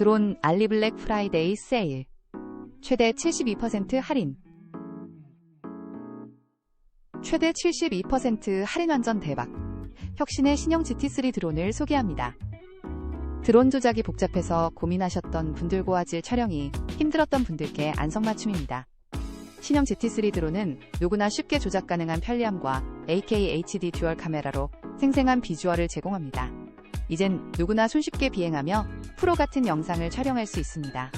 드론 알리블랙 프라이데이 세일. 최대 72% 할인. 최대 72% 할인 완전 대박. 혁신의 신형 GT3 드론을 소개합니다. 드론 조작이 복잡해서 고민하셨던 분들과 질 촬영이 힘들었던 분들께 안성맞춤입니다. 신형 GT3 드론은 누구나 쉽게 조작 가능한 편리함과 AK HD 듀얼 카메라로 생생한 비주얼을 제공합니다. 이젠 누구나 손쉽게 비행하며 프로 같은 영상을 촬영할 수 있습니다.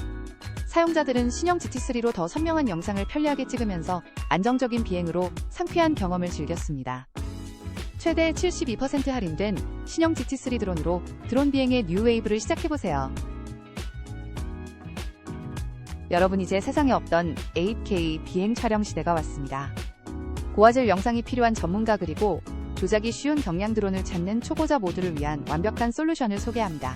사용자들은 신형 GT3로 더 선명한 영상을 편리하게 찍으면서 안정적인 비행으로 상쾌한 경험을 즐겼습니다. 최대 72% 할인된 신형 GT3 드론으로 드론 비행의 뉴웨이브를 시작해보세요. 여러분 이제 세상에 없던 8K 비행 촬영 시대가 왔습니다. 고화질 영상이 필요한 전문가 그리고 조작이 쉬운 경량 드론을 찾는 초보자 모두를 위한 완벽한 솔루션을 소개합니다.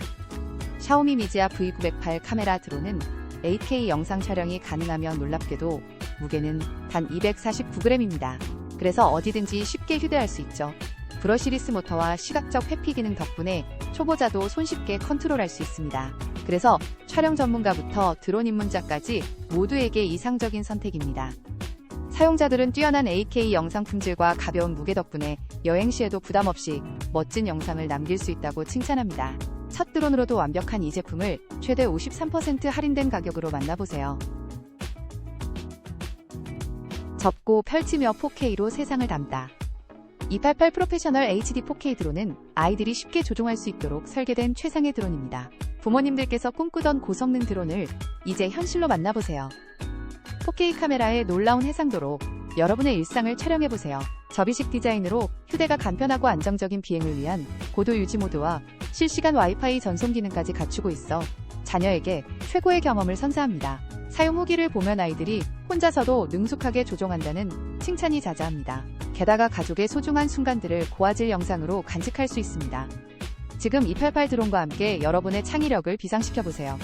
샤오미 미지아 V908 카메라 드론은 8K 영상 촬영이 가능하며 놀랍게도 무게는 단 249g입니다. 그래서 어디든지 쉽게 휴대할 수 있죠. 브러시리스 모터와 시각적 회피 기능 덕분에 초보자도 손쉽게 컨트롤할 수 있습니다. 그래서 촬영 전문가부터 드론 입문자까지 모두에게 이상적인 선택입니다. 사용자들은 뛰어난 AK 영상 품질과 가벼운 무게 덕분에 여행 시에도 부담 없이 멋진 영상을 남길 수 있다고 칭찬합니다. 첫 드론으로도 완벽한 이 제품을 최대 53% 할인된 가격으로 만나보세요. 접고 펼치며 4K로 세상을 담다. 288 프로페셔널 HD 4K 드론은 아이들이 쉽게 조종할 수 있도록 설계된 최상의 드론입니다. 부모님들께서 꿈꾸던 고성능 드론을 이제 현실로 만나보세요. 4K 카메라의 놀라운 해상도로 여러분의 일상을 촬영해보세요. 접이식 디자인으로 휴대가 간편하고 안정적인 비행을 위한 고도 유지 모드와 실시간 와이파이 전송 기능까지 갖추고 있어 자녀에게 최고의 경험을 선사합니다. 사용 후기를 보면 아이들이 혼자서도 능숙하게 조종한다는 칭찬이 자자합니다. 게다가 가족의 소중한 순간들을 고화질 영상으로 간직할 수 있습니다. 지금 288 드론과 함께 여러분의 창의력을 비상시켜보세요.